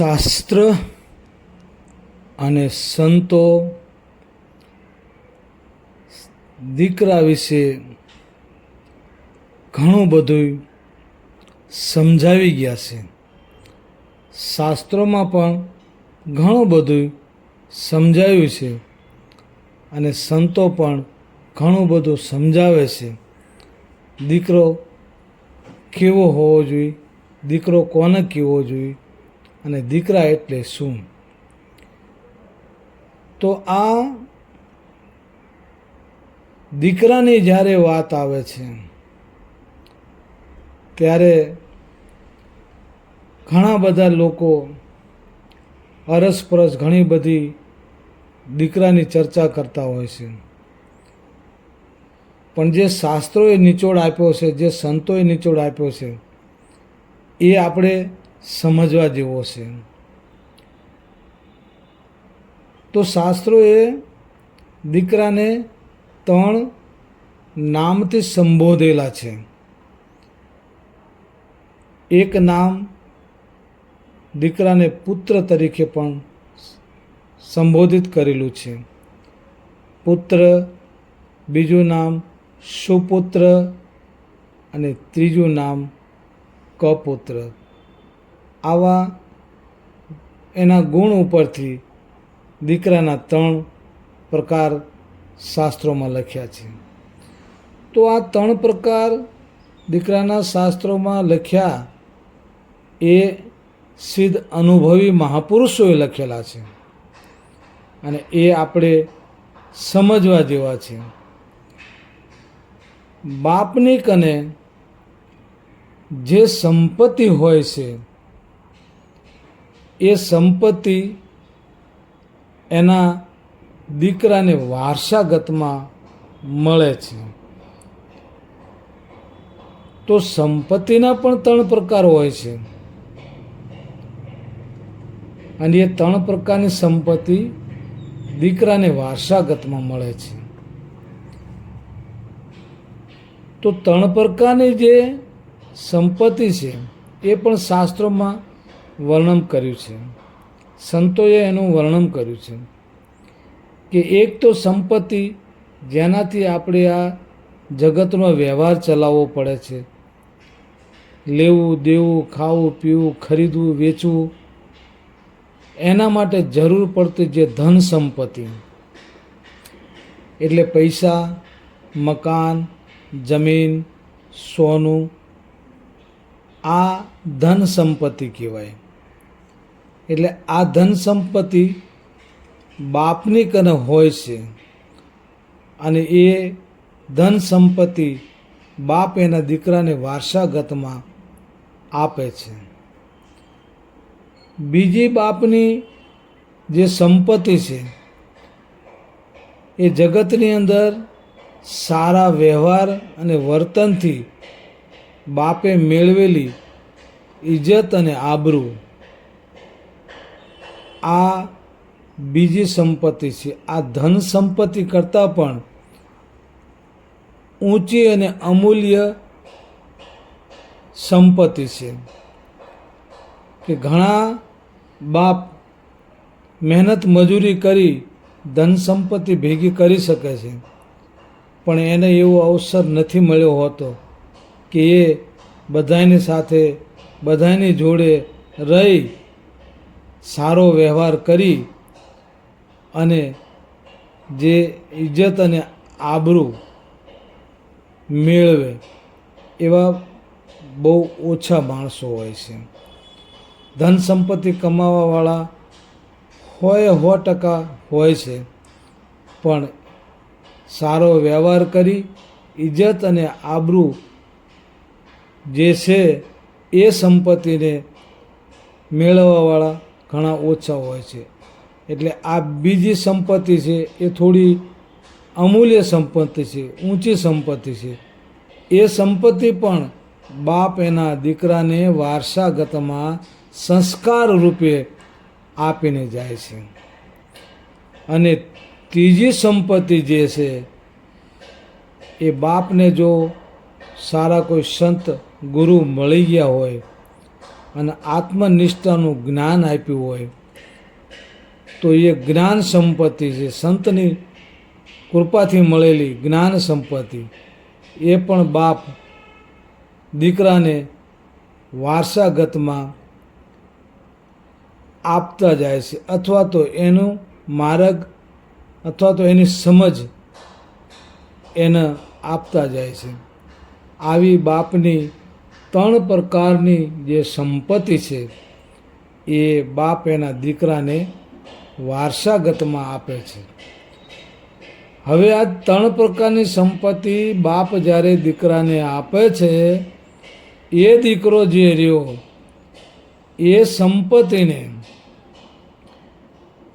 શાસ્ત્ર અને સંતો દીકરા વિશે ઘણું બધું સમજાવી ગયા છે. શાસ્ત્રોમાં પણ ઘણું બધું સમજાવ્યું છે અને સંતો પણ ઘણું બધું સમજાવે છે. દીકરો કેવો હોવો જોઈએ? દીકરો કોને કેવો જોઈએ? અને દીકરા એટલે શું? તો આ દીકરાની જ્યારે વાત આવે છે, ત્યારે ઘણા બધા લોકો અરસપરસ ઘણી બધી દીકરાની ચર્ચા કરતા હોય છે. પણ જે શાસ્ત્રોએ નિચોડ આપ્યો છે, જે સંતોએ નિચોડ આપ્યો છે, એ આપણે સમજવા જેવો છે. તો શાસ્ત્રોએ દીકરાને ત્રણ નામથી સંબોધેલા છે. એક નામ દીકરાને પુત્ર તરીકે પણ સંબોધિત કરેલું છે. પુત્ર, બીજું નામ સુપુત્ર અને ત્રીજું નામ કપુત્ર. આવા એના ગુણ ઉપરથી દીકરાના ત્રણ પ્રકાર શાસ્ત્રોમાં લખ્યા છે. તો આ ત્રણ પ્રકાર દીકરાના શાસ્ત્રોમાં લખ્યા એ સિદ્ધ અનુભવી મહાપુરુષોએ લખેલા છે. અને એ આપણે સમજવા જેવા છે. બાપની કને જે સંપત્તિ હોય છે એ સંપત્તિ એના દીકરાને વારસાગતમાં મળે છે. તો સંપત્તિના પણ ત્રણ પ્રકાર હોય છે. અને એ ત્રણ પ્રકારની સંપત્તિ દીકરાને વારસાગતમાં મળે છે. તો ત્રણ પ્રકારની જે સંપત્તિ છે, એ પણ શાસ્ત્રોમાં વર્ણન કર્યું છે. સંતોએ એનું વર્ણન કર્યું છે કે એક તો સંપત્તિ જેનાથી આપણે આ જગતનો વ્યવહાર ચલાવવો પડે છે. લેવું, દેવું, ખાવું, પીવું, ખરીદવું, વેચવું એના માટે જરૂર પડતી જે ધન સંપત્તિ એટલે પૈસા, મકાન, જમીન, સોનું આ ધન સંપત્તિ કહેવાય. એટલે આ ધન સંપત્તિ બાપની કને હોય છે અને એ ધન સંપત્તિ બાપ એના દીકરાને વારસાગતમાં આપે છે. બીજી બાપની જે સંપત્તિ છે એ જગતની અંદર સારા વ્યવહાર અને વર્તનથી બાપે મેળવેલી ઇજ્જત અને આબરૂ આ બીજી સંપત્તિ છે. આ ધન સંપત્તિ કરતાં પણ ઊંચી અને અમૂલ્ય સંપત્તિ છે. કે ઘણા બાપ મહેનત મજૂરી કરી ધન સંપત્તિ ભેગી કરી શકે છે. પણ એને એવો અવસર નથી મળ્યો હોતો કે એ બધાની સાથે બધાની જોડે રહી સારો વ્યવહાર કરી અને જે ઇજ્જત અને આબરૂ મેળવે એવા બહુ ઓછા માણસો હોય છે. ધન સંપત્તિ કમાવાવાળા હોય સો ટકા હોય છે, પણ સારો વ્યવહાર કરી, ઇજ્જત અને આબરૂ જે છે એ સંપત્તિને મેળવવાવાળા ઘણા ઓછા હોય છે. એટલે આ બીજી સંપત્તિ છે, એ થોડી અમૂલ્ય સંપત્તિ છે, ઊંચી સંપત્તિ છે. એ સંપત્તિ પણ બાપ એના દીકરાને વારસાગતમાં સંસ્કાર રૂપે આપીને જાય છે. અને ત્રીજી સંપત્તિ જે છે, એ બાપને જો સારા કોઈ સંત ગુરુ મળી ગયા હોય અને આત્મનિષ્ઠાનું જ્ઞાન આપ્યું હોય, તો એ જ્ઞાન સંપત્તિ છે સંતની કૃપાથી મળેલી જ્ઞાન સંપત્તિ, એ પણ બાપ દીકરાને વારસાગતમાં આપતા જાય છે. અથવા તો એનું માર્ગ અથવા તો એની સમજ એને આપતા જાય છે. આવી બાપની ત્રણ પ્રકારની જે સંપત્તિ છે, એ બાપ એના દીકરાને વારસાગતમાં આપે છે. હવે આ ત્રણ પ્રકારની સંપત્તિ બાપ જ્યારે દીકરાને આપે છે, એ દીકરો જે રહ્યો, એ સંપત્તિને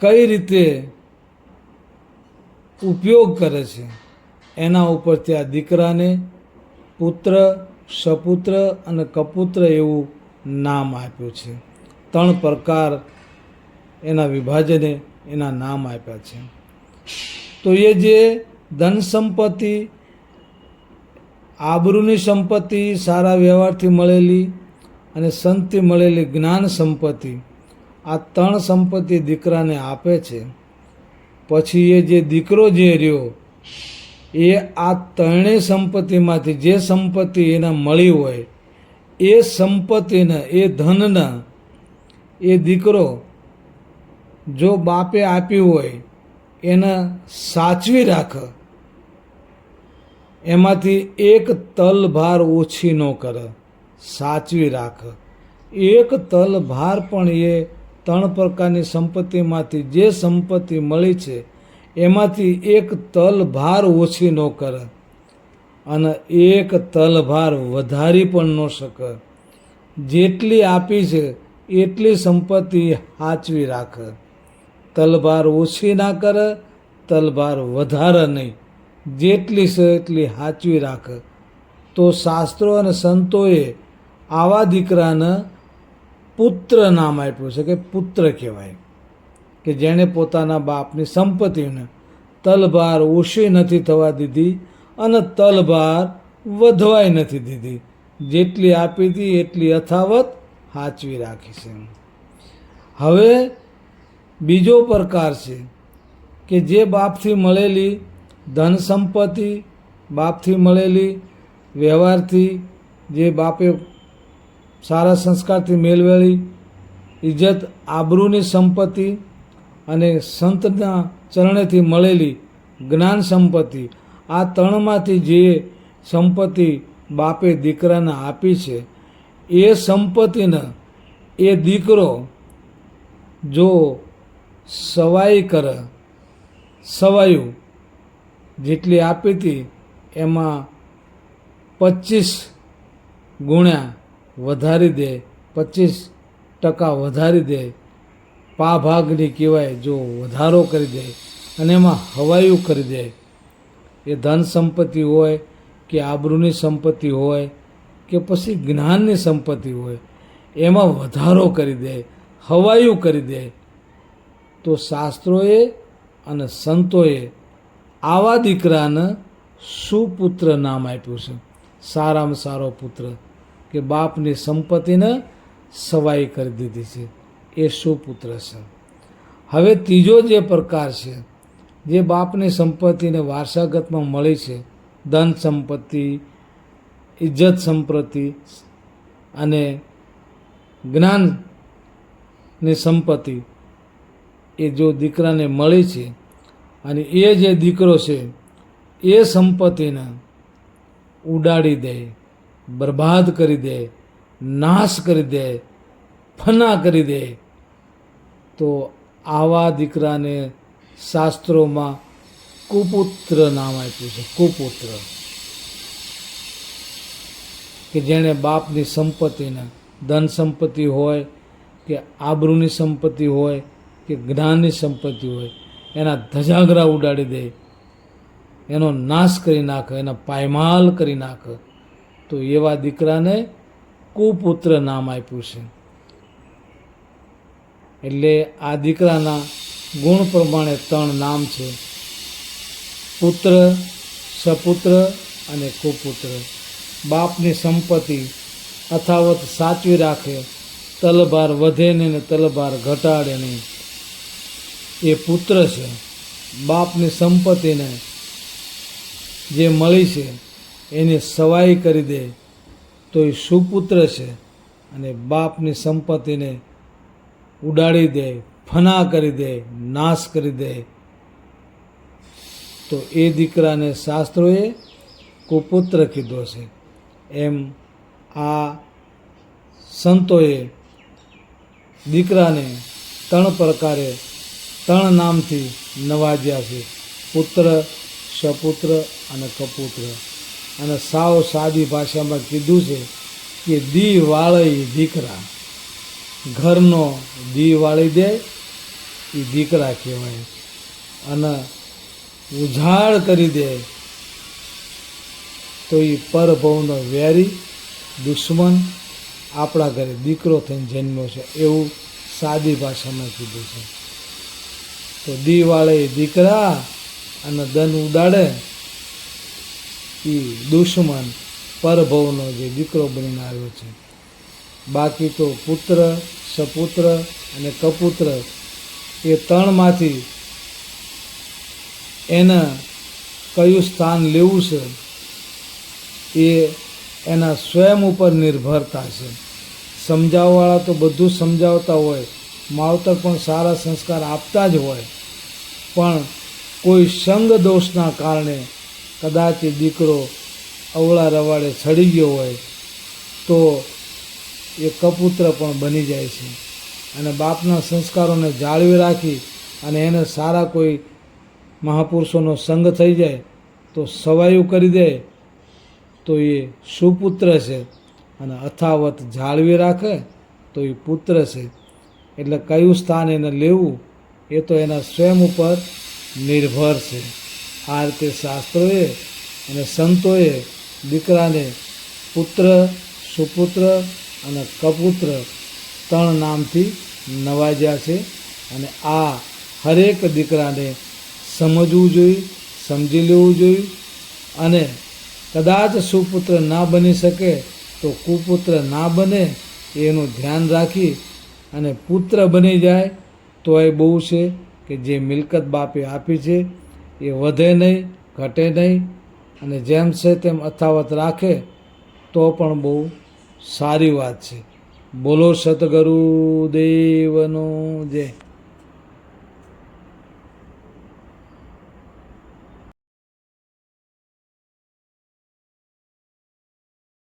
કઈ રીતે ઉપયોગ કરે છે, એના ઉપરથી આ દીકરાને પુત્ર સપુત્ર અને કપુત્ર એવું નામ આપ્યું છે. ત્રણ પ્રકાર એના વિભાજને એના નામ આપ્યા છે. તો એ જે ધન સંપત્તિ, આબરૂની સંપત્તિ, સારા વ્યવહારથી મળેલી અને સંતથી મળેલી જ્ઞાન સંપત્તિ, આ ત્રણ સંપત્તિ દીકરાને આપે છે. પછી એ જે દીકરો જે રહ્યો એ આ ત્રણેય સંપત્તિમાંથી જે સંપત્તિ એને મળી હોય, એ સંપત્તિને, એ ધનને, એ દીકરો જો બાપે આપ્યું હોય, એને સાચવી રાખ. એમાંથી એક તલ ભાર ઓછી ન કરે, સાચવી રાખ. એક તલ ભાર પણ એ ત્રણ પ્રકારની સંપત્તિમાંથી જે સંપત્તિ મળી છે એમાંથી એક તલ ભાર ઓછી ન કરે અને એક તલ ભાર વધારી પણ ન શકે. જેટલી આપી છે, એટલી સંપત્તિ સાચવી રાખે. તલભાર ઓછી ના કરે તલભાર વધારે નહીં. જેટલી છે, એટલી સાચવી રાખે. તો શાસ્ત્રો અને સંતોએ આવા દીકરાને પુત્ર નામ આપ્યું છે, કે પુત્ર કહેવાય. કે જેણે પોતાના બાપની સંપત્તિને તલભાર ઓછી નથી થવા દીધી અને તલભાર વધવાય નથી દીધી. જેટલી આપી હતી, એટલી યથાવત સાચવી રાખી છે. હવે બીજો પ્રકાર છે કે જે બાપથી મળેલી ધન સંપત્તિ, બાપથી મળેલી વ્યવહારથી જે બાપે સારા સંસ્કારથી મેળવેલી ઇજ્જત આબરૂની સંપત્તિ અને સંતના ચરણેથી મળેલી જ્ઞાન સંપત્તિ, આ ત્રણમાંથી જે સંપત્તિ બાપે દીકરાને આપી છે, એ સંપત્તિને એ દીકરો જો સવાઈ કરે, સવાયું જેટલી આપી હતી, એમાં પચીસ ગુણ્યા વધારી દે, પચીસ ટકા વધારી દે પા ભાગની કહેવાય, જો વધારો કરી દે અને એમાં હવાયું કરી દે, એ ધન સંપત્તિ હોય કે આબરૂની સંપત્તિ હોય કે પછી જ્ઞાનની સંપત્તિ હોય, એમાં વધારો કરી દે, હવાયું કરી દે, તો શાસ્ત્રોએ અને સંતોએ આવા દીકરાને સુપુત્ર નામ આપ્યું છે. સારામાં સારો પુત્ર કે બાપની સંપત્તિને સવાઈ કરી દીધી છે. એ સુપુત્ર છે. હવે ત્રીજો જે પ્રકાર છે, જે બાપની સંપત્તિને વારસાગતમાં મળી છે, ધન સંપત્તિ ઇજ્જત સંપત્તિ અને જ્ઞાનની સંપત્તિ, એ જો દીકરાને મળી છે અને એ જે દીકરો છે, એ સંપત્તિને ઉડાડી દે, બરબાદ કરી દે, નાશ કરી દે, ફના કરી દે તો આવા દીકરાને શાસ્ત્રોમાં કુપુત્ર નામ આપ્યું છે, કુપુત્ર. કે જેણે બાપની સંપત્તિને ધન સંપત્તિ હોય, કે આબરૂની સંપત્તિ હોય, કે જ્ઞાનની સંપત્તિ હોય, એના ધજાગરા ઉડાડી દે, એનો નાશ કરી નાખે, એના પાયમાલ કરી નાખે, તો એવા દીકરાને કુપુત્ર નામ આપ્યું છે. એટલે આ દીકરાના ગુણ પ્રમાણે ત્રણ નામ છે. પુત્ર, સપુત્ર અને કુપુત્ર. બાપની સંપત્તિ અથાવત સાચવી રાખે તલભાર વધે નહીં ને તલભાર ઘટાડે નહીં. એ પુત્ર છે. બાપની સંપત્તિને જે મળી છે, એની સવાઈ કરી દે તો એ સુપુત્ર છે અને બાપની સંપત્તિને ઉડાડી દે, ફના કરી દે, નાશ કરી દે. તો એ દીકરાને શાસ્ત્રોએ કુપુત્ર કીધો છે. એમ આ સંતોએ દીકરાને ત્રણ પ્રકારે, ત્રણ નામથી નવાજ્યા છે. પુત્ર, સપુત્ર અને કપુત્ર. અને સાવ સાદી ભાષામાં કીધું છે કે દી વાળી દીકરા. ઘરનો દી વાળી દે એ દીકરા કહેવાય. અને ઉજાડ કરી દે, તો એ પરભવનો વેરી, દુશ્મન આપણા ઘરે દીકરો થઈને જન્મ્યો છે, એવું સાદી ભાષામાં કીધું છે. તો દીવાળે દીકરા અને દન ઉડાડે એ દુશ્મન પરભવનો જે દીકરો બનીને આવ્યો છે. બાકી તો પુત્ર, સપુત્ર અને કપુત્ર એ ત્રણમાંથી એને કયું સ્થાન લેવું છે? એ એના સ્વયં ઉપર નિર્ભરતા છે. સમજાવવાવાળા તો બધું સમજાવતા હોય, માવતર પણ સારા સંસ્કાર આપતા જ હોય. પણ કોઈ સંગ દોષના કારણે કદાચ દીકરો અવળા રવાડે ચડી ગયો હોય, તો એ કપુત્ર પણ બની જાય છે. અને બાપના સંસ્કારોને જાળવી રાખી અને એને સારા કોઈ મહાપુરુષોનો સંગ થઈ જાય તો સવાયું કરી દે તો એ સુપુત્ર છે. અને અથાવત જાળવી રાખે તો એ પુત્ર છે. એટલે કયું સ્થાન એને લેવું એ તો એના સ્વયં ઉપર નિર્ભર છે. આ રીતે શાસ્ત્રોએ અને સંતોએ દીકરાને પુત્ર, સુપુત્ર અને કપુત્ર ત્રણ નામથી નવાજ્યા છે અને આ હરેક દીકરાને સમજવું જોઈએ, સમજી લેવું જોઈએ અને કદાચ સુપુત્ર ના બની શકે તો કુપુત્ર ના બને એનું ધ્યાન રાખી અને પુત્ર બની જાય તો એ બહુ છે કે જે મિલકત બાપે આપી છે એ વધે નહીં, ઘટે નહીં અને જેમ છે તેમ અથાવત રાખે તો પણ બહુ સારી વાત છે. બોલો સતગુરુ દેવનો જય.